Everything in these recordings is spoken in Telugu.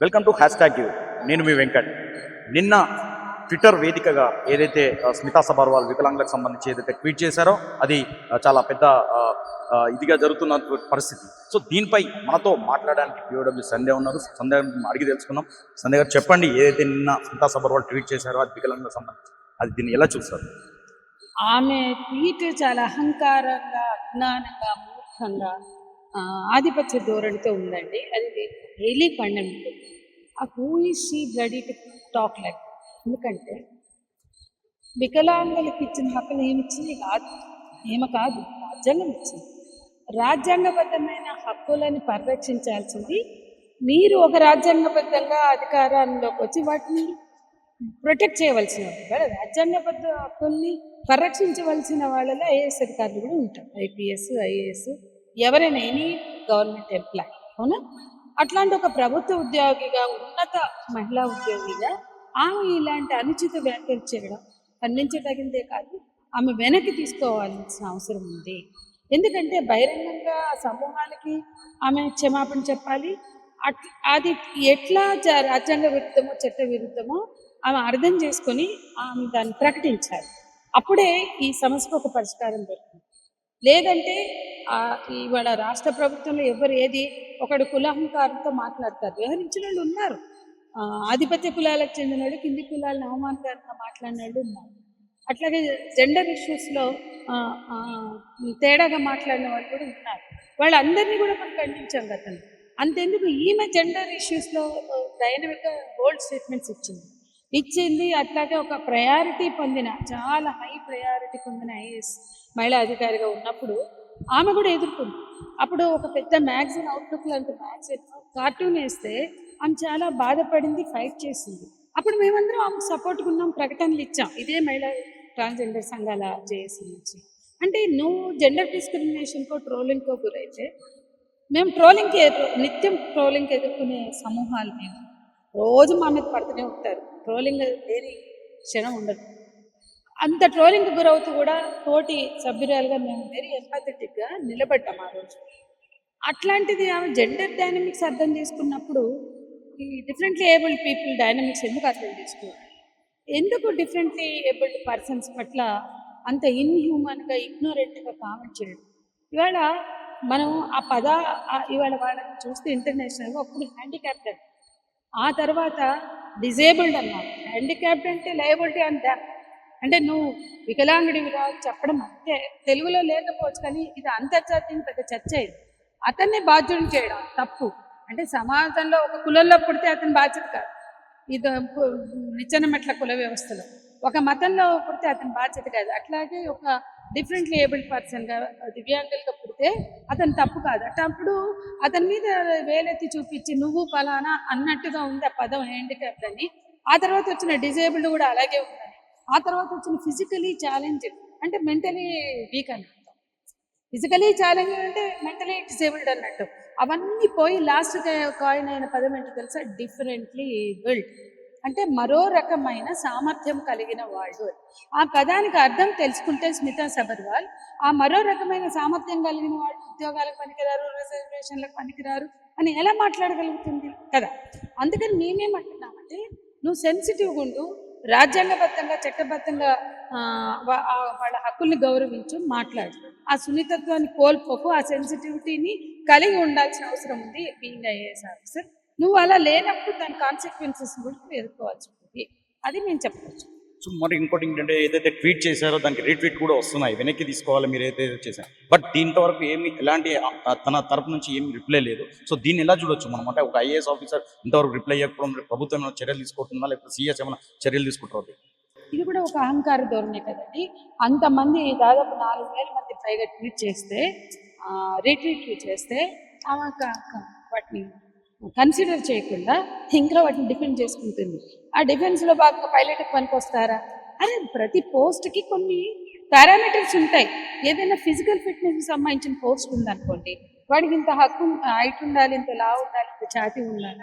Welcome to hashtag you నేను మీ వెంకట్. నిన్న ట్విట్టర్ వేదికగా ఏదైతే స్మితా సబర్వాల్ వికలాంగులకు సంబంధించి ఏదైతే ట్వీట్ చేశారో అది చాలా పెద్ద ఇదిగా జరుగుతున్న పరిస్థితి. సో దీనిపై మనతో మాట్లాడడానికి పిఓడబ్ల్యూ సందే ఉన్నారు. సందే అడిగి తెలుసుకున్నాం సంధ్య గారు చెప్పండి ఏదైతే నిన్న స్మితా సబర్వాల్ ట్వీట్ చేశారో అది వికలాంగులకు సంబంధించి అది దీన్ని ఎలా చూస్తారు ఆమె ట్వీట్ చాలా అహంకారంగా అజ్ఞానంగా మూర్ఖంగా ఆధిపత్య ధోరణితో ఉందండి. అది డైలీ పండండి ఆ who is she ready to talk like. ఎందుకంటే వికలాంగులకు ఇచ్చిన హక్కులు ఏమిచ్చింది కాదు. ఏమ కాదు రాజ్యాంగం ఇచ్చింది. రాజ్యాంగబద్ధమైన హక్కులను పరిరక్షించాల్సింది మీరు ఒక రాజ్యాంగబద్ధంగా అధికారంలోకి వచ్చి వాటిని ప్రొటెక్ట్ చేయవలసిన వాళ్ళు రాజ్యాంగబద్ధ హక్కుల్ని పరిరక్షించవలసిన వాళ్ళలో ఐఏఎస్ అధికారులు కూడా ఉంటారు. ఐపీఎస్ ఐఏఎస్ ఎవరైనా ఎనీ గవర్నమెంట్ ఎంప్లాయ్ అవునా? అట్లాంటి ఒక ప్రభుత్వ ఉద్యోగిగా ఉన్నత మహిళా ఉద్యోగిగా ఆమె ఇలాంటి అనుచిత వ్యాఖ్యలు చేయడం ఖండించదగిందే కాదు ఆమె వెనక్కి తీసుకోవాల్సిన అవసరం ఉంది. ఎందుకంటే బహిరంగంగా సమూహాలకి ఆమె క్షమాపణ చెప్పాలి. అట్ అది ఎట్లా రాజ్యాంగ విరుద్ధమో చట్ట విరుద్ధమో ఆమె అర్థం చేసుకొని ఆమె దాన్ని ప్రకటించాలి. అప్పుడే ఈ సమస్యకు ఒక పరిష్కారం దొరుకుతుంది. లేదంటే ఇవాళ రాష్ట్ర ప్రభుత్వంలో ఎవరు ఏది ఒకడు కులహంకారంతో మాట్లాడతారు. వ్యవహరించిన వాళ్ళు ఉన్నారు. ఆధిపత్య కులాలకు చెందిన వాళ్ళు కింది కులాలను అవమానకరంగా మాట్లాడిన వాళ్ళు ఉన్నారు. అట్లాగే జెండర్ ఇష్యూస్లో తేడాగా మాట్లాడిన వాళ్ళు కూడా ఉన్నారు. వాళ్ళందరినీ కూడా మనం ఖండించాం గతంలో. అంతెందుకు? ఈమె జెండర్ ఇష్యూస్లో డైనమిక్గా బోల్డ్ స్టేట్మెంట్స్ ఇచ్చింది. ఇచ్చింది అట్లాగే ఒక ప్రయారిటీ పొందిన చాలా హై ప్రయారిటీ పొందిన ఐఏఎస్ మహిళా అధికారిగా ఉన్నప్పుడు ఆమె కూడా ఎదుర్కొంది. అప్పుడు ఒక పెద్ద మ్యాగజైన్ అవుట్లుక్ లాంటి మ్యాగజైన్ కార్టూన్ వేస్తే ఆమె చాలా బాధపడింది ఫైట్ చేసింది. అప్పుడు మేమందరం ఆమె సపోర్ట్గా ఉన్నాం ప్రకటనలు ఇచ్చాం. ఇదే మహిళా ట్రాన్స్జెండర్ సంఘాల జేఏసీ నుంచి. అంటే నువ్వు జెండర్ డిస్క్రిమినేషన్కో ట్రోలింగ్కో గురైతే మేము ట్రోలింగ్కి ఎదురు నిత్యం ట్రోలింగ్కి ఎదుర్కొనే సమూహాలు మేము. రోజు మా మీద పడుతూనే ఉంటారు. ట్రోలింగ్ లేని క్షణం ఉండదు. అంత ట్రోలింగ్ గురవుతూ కూడా తోటి సభ్యురాలుగా మేము వెరీ ఎంపాథెటిక్గా నిలబడ్డాం ఆ రోజు. అట్లాంటిది ఆమె జెండర్ డైనమిక్స్ అర్థం చేసుకున్నప్పుడు ఈ డిఫరెంట్లీ ఏబుల్డ్ పీపుల్ డైనమిక్స్ ఎందుకు అర్థం చేసుకోవాలి? ఎందుకు డిఫరెంట్లీ ఏబుల్డ్ పర్సన్స్ పట్ల అంత ఇన్హ్యూమన్గా ఇగ్నోరెంట్గా కామెంట్ చేయడం? ఇవాళ మనం ఆ పద ఇవాళ వాళ్ళని చూస్తే ఇంటర్నేషనల్గా అప్పుడు హ్యాండిక్యాప్టెడ్ ఆ తర్వాత డిజేబుల్డ్ అన్నారు హ్యాండిక్యాప్డ్ అంటే లయబిలిటీ అండ్ అంటే నువ్వు వికలాంగుడివిరా చెప్పడం అంతే. తెలుగులో లేకపోవచ్చు కానీ ఇది అంతర్జాతీయ పెద్ద చర్చ ఇది. అతన్ని బాధ్యుని చేయడం తప్పు. అంటే సమాజంలో ఒక కులంలో పుడితే అతని బాధ్యత కాదు. ఇది పు- కుల వ్యవస్థలో. ఒక మతంలో పుడితే అతని బాధ్యత కాదు. అట్లాగే ఒక డిఫరెంట్ ఏబుల్డ్ పర్సన్గా దివ్యాంగులుగా పుడితే అతను తప్పు కాదు. అటప్పుడు అతని మీద వేలెత్తి చూపించి నువ్వు ఫలానా అన్నట్టుగా ఉంది ఆ పదం హ్యాండిక్యాప్డ్ అని. ఆ తర్వాత వచ్చిన డిజేబుల్డ్ కూడా అలాగే ఉందని. ఆ తర్వాత వచ్చిన ఫిజికలీ ఛాలెంజ్ అంటే మెంటలీ వీక్ అని ఫిజికలీ ఛాలెంజ్ అంటే మెంటలీ డిసేబుల్డ్ అన్నట్టు. అవన్నీ పోయి లాస్ట్ కాయిన్ అయిన పదం ఏంటో తెలుసా? డిఫరెంట్లీ ఏబుల్డ్ అంటే మరో రకమైన సామర్థ్యం కలిగిన వాళ్ళు. ఆ పదానికి అర్థం తెలుసుకుంటే స్మితా సబర్వాల్ ఆ మరో రకమైన సామర్థ్యం కలిగిన వాళ్ళు ఉద్యోగాలకు పనికిరారు రిజర్వేషన్లకు పనికిరారు అని ఎలా మాట్లాడగలుగుతుంది కదా? అందుకని మేమేమంటున్నామంటే నువ్వు సెన్సిటివ్గా ఉండు రాజ్యాంగబద్ధంగా చట్టబద్ధంగా వాళ్ళ హక్కుల్ని గౌరవించు మాట్లాడు. ఆ సున్నితత్వాన్ని కోల్పోకు ఆ సెన్సిటివిటీని కలిగి ఉండాల్సిన అవసరం ఉంది బీయింగ్ ఐఏఎస్ ఆఫీసర్ నువ్వు అలా లేనప్పుడు దాని కాన్సిక్వెన్సెస్ కూడా ఎదుర్కోవాల్సి ఉంటుంది. అది నేను చెప్పవచ్చు సో మరి ఇంకోటి ఏంటంటే ఏదైతే ట్వీట్ చేశారో దానికి రీట్వీట్ కూడా వస్తున్నాయి. వెనక్కి తీసుకోవాలి మీరు ఏదైతే చేశారు. బట్ దీంతో వరకు ఏమి ఎలాంటి తన తరపు నుంచి ఏమి రిప్లై లేదు. సో దీన్ని ఎలా చూడొచ్చు మనం? అంటే ఒక ఐఏఎస్ ఆఫీసర్ ఇంతవరకు రిప్లై ఇవ్వకపోవడం మరి ప్రభుత్వం ఏమైనా చర్యలు తీసుకుంటుందా? లేకపోతే సీఎస్ ఏమైనా చర్యలు తీసుకుంటారు? ఇది కూడా ఒక అహంకార ధోరణి కదండి. అంతమంది దాదాపు నాలుగు వేల మంది పైగా ట్వీట్ చేస్తే రీట్వీట్ చేస్తే వాటిని కన్సిడర్ చేయకుండా ఇంకా వాటిని డిఫెండ్ చేసుకుంటుంది. ఆ డిఫెన్స్లో బాగా పైలట్ పనికి వస్తారా అరే ప్రతి పోస్ట్కి కొన్ని పారామీటర్స్ ఉంటాయి. ఏదైనా ఫిజికల్ ఫిట్నెస్కి సంబంధించిన పోస్ట్ ఉందనుకోండి వాడికి ఇంత హక్కు హైట్ ఉండాలి ఇంత లావు ఉండాలి ఇంత చాటి ఉండాలి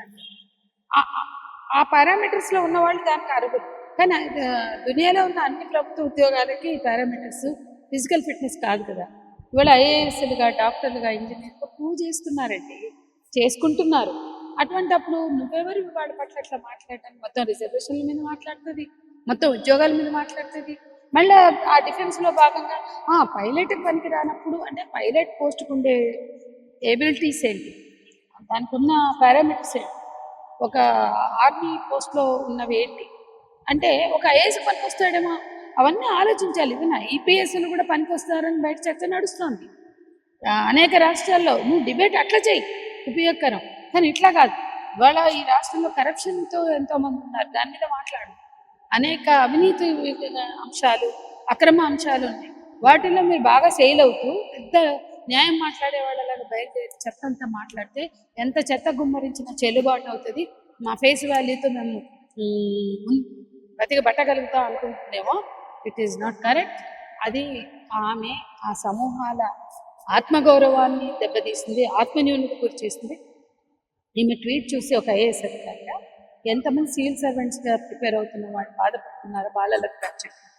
ఆ- పారామీటర్స్లో ఉన్న వాళ్ళు దానికి అర్హులు. కానీ దునియాలో ఉన్న అన్ని ప్రభుత్వ ఉద్యోగాలకి పారామీటర్స్ ఫిజికల్ ఫిట్నెస్ కాదు కదా. ఇవాళ ఐఏఎస్లుగా డాక్టర్లుగా ఇంజనీర్గా ప్రూవ్ చేస్తున్నారండి. చేసుకుంటున్నారు. అటువంటప్పుడు నువ్వెవరు? వాడి పట్ల అట్లా మాట్లాడటానికి మొత్తం రిజర్వేషన్ల మీద మాట్లాడుతుంది మొత్తం ఉద్యోగాల మీద మాట్లాడుతుంది. మళ్ళీ ఆ డిఫెన్స్లో భాగంగా ఆ పైలట్ పనికి రానప్పుడు అంటే పైలట్ పోస్ట్కి ఉండే ఏబిలిటీస్ ఏంటి? దానికి ఉన్న పారామీటర్స్ ఏంటి? ఒక ఆర్మీ పోస్ట్లో ఉన్నవి ఏంటి? అంటే ఒక ఐఏఎస్ పనికి వస్తాడేమో అవన్నీ ఆలోచించాలి. ఇది నా ఈపీఎస్లు కూడా పనికి వస్తారని బయట చర్చ నడుస్తుంది. అనేక రాష్ట్రాల్లో నువ్వు డిబేట్ అట్లా చేయి ఉపయోగకరం. కానీ ఇట్లా కాదు. ఇవాళ ఈ రాష్ట్రంలో కరప్షన్తో ఎంతో మంది ఉన్నారు. దాని మీద మాట్లాడు. అనేక అవినీతి అంశాలు అక్రమ అంశాలు ఉన్నాయి. వాటిల్లో మీరు బాగా ఫెయిల్ అవుతూ పెద్ద న్యాయం మాట్లాడే వాళ్ళలాగా బయలుదేరి చెత్త అంతా మాట్లాడితే ఎంత చెత్త గుమ్మరించిన చెల్లుబాటు అవుతుంది. మా ఫేస్ వాల్యూతో మేము మ్, బతికి పట్టగలుగుతాం అనుకుంటున్నామో ఇట్ ఈస్ నాట్ కరెక్ట్ అది ఆమె ఆ సమూహాల ఆత్మగౌరవాన్ని దెబ్బతీస్తుంది ఆత్మన్యూనత గురి చేస్తుంది ఈమె ట్వీట్ చూసి ఒక ఐఏఎస్ అధికారిగా ఎంతమంది సివిల్ సర్వెంట్స్గా ప్రిపేర్ అవుతున్న వాళ్ళు బాధపడుతున్నారు? వాళ్ళకి చెప్పారు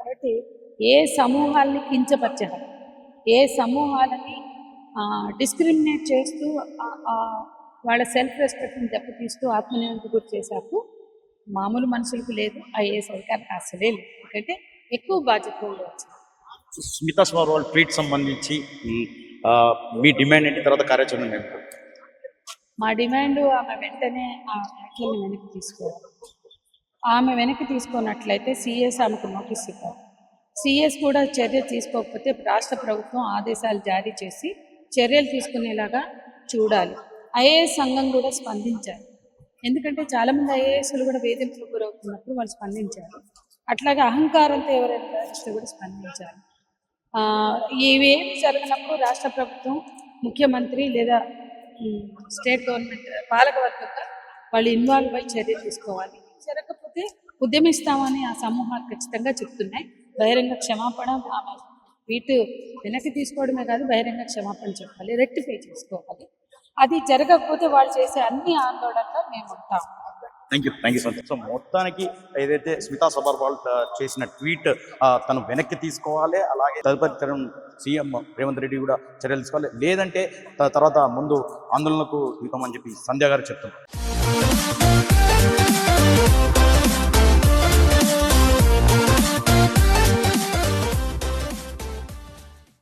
కాబట్టి ఏ సమూహాల్ని కించపరిచే ఏ సమూహాలని డిస్క్రిమినేట్ చేస్తూ వాళ్ళ సెల్ఫ్ రెస్పెక్ట్ని దెబ్బతీస్తూ ఆత్మనిర్భర గురి చేశాకు మామూలు మనుషులకు లేదు ఐఏఎస్ అధికారికి అసలే లేదు. ఎందుకంటే ఎక్కువ బాధ్యత ఉండవచ్చు స్మితా సబర్వాల్ ట్వీట్ సంబంధించి మీ డిమాండ్ ఏంటి? తర్వాత కార్యాచరణ ఏంటి? మా డిమాండ్ ఆమె వెంటనే ఆ వ్యాఖ్యల్ని వెనక్కి తీసుకోవాలి ఆమె వెనక్కి తీసుకున్నట్లయితే సిఎస్ ఆమెకు నోటీస్ ఇవ్వాలి. సిఎస్ కూడా చర్య తీసుకోకపోతే రాష్ట్ర ప్రభుత్వం ఆదేశాలు జారీ చేసి చర్యలు తీసుకునేలాగా చూడాలి. ఐఏఎస్ సంఘం కూడా స్పందించారు. ఎందుకంటే చాలామంది ఐఏఎస్లు కూడా వేధింపులకు గురవుతున్నప్పుడు వాళ్ళు స్పందించారు. అట్లాగే అహంకారంతో ఎవరైనా వ్యవస్థ కూడా స్పందించాలి ఇవేమి జరిగినప్పుడు రాష్ట్ర ప్రభుత్వం ముఖ్యమంత్రి లేదా స్టేట్ గవర్నమెంట్ పాలకవర్గంగా వాళ్ళు ఇన్వాల్వ్ అయి చర్య తీసుకోవాలి. జరగకపోతే ఉద్యమిస్తామని ఆ సమూహాలు ఖచ్చితంగా చెప్తున్నాయి. బహిరంగ క్షమాపణ ఆమె వీటి వెనక్కి తీసుకోవడమే కాదు బహిరంగ క్షమాపణ చెప్పాలి రెక్టిఫై చేసుకోవాలి. అది జరగకపోతే వాళ్ళు చేసే అన్ని ఆందోళనలో మేము ఉంటాం. Thank you thank you so so మొత్తానికి ఏదైతే స్మితా సబర్వాల్ ఆ, చేసిన ట్వీట్ తను వెనక్కి తీసుకోవాలి అలాగే తదుపరి తరం సీఎం రేవంత్ రెడ్డి కూడా చర్యలు తీసుకోవాలి. లేదంటే తర్వాత ముందు ఆందోళనకు దిగుతామని చెప్పి సంధ్య గారు చెప్తున్నారు.